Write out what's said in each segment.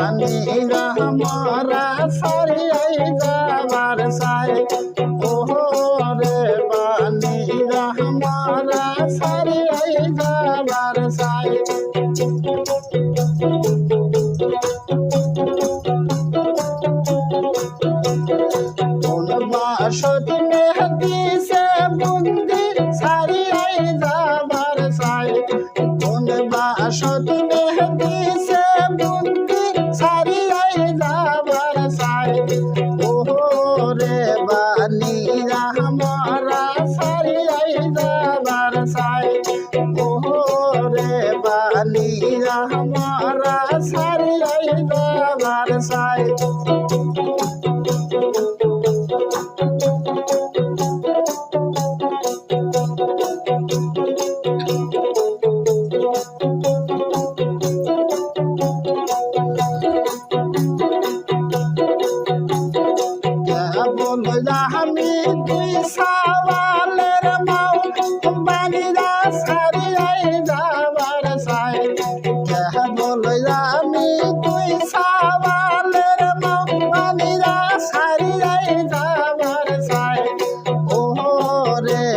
বানিরা মরা সারিয়াই যাবার সাই। ওহো রে বানিরা মরা সারিয়াই যাবার সাই। বাসত মেহদি সে বুন্দি সারিয়াই যাবার সাই। কোন বাসত মেহদি আমি দুই সাওয়ালের মাও বানিরা সারিয়াই যাবার সাই ও রে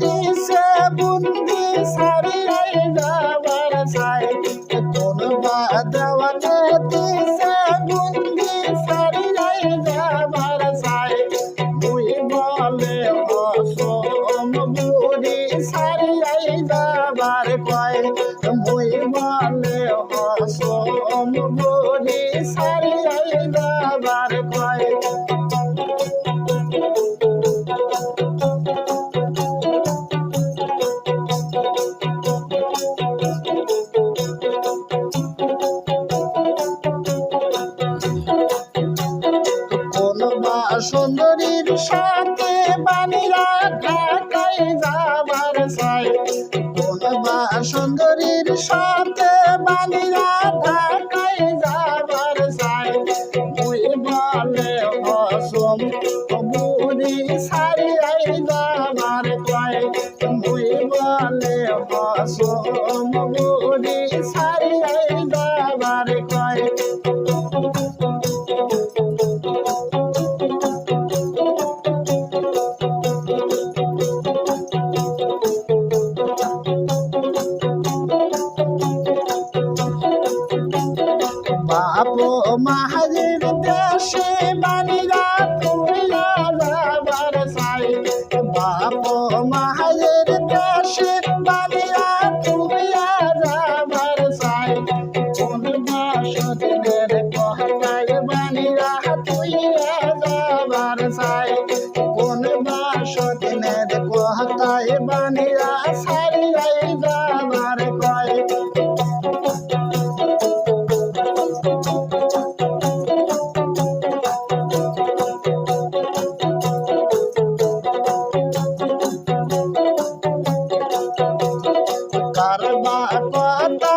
দিছে বুন্দি সারিয়াই যাবার সাই কোন বাদাওয়ানে দিছে যাবার সাই মুই বলে, অসম বুড়ি সারিয়াই যাবার কয়। সুন্দরীর সাথে বানিরা ঢাকায় যাবার চাই। কোন বা সুন্দরীর সাথে বানিরা ঢাকায় যাবার চাই। বলে অসম বুড়ি যাবার বাপ মাহাজির দেশে বাণীরা তুমিরা যাবার সাই বাপ মাহাজির দেশে বাণীরা তুলিয়া যাবার সাই কোন বাসদের কথায় বাণীরা তুইরা যাবার সাই কোন বাসদের কথায় বাণীরা সারিয়াই যা তার বাবা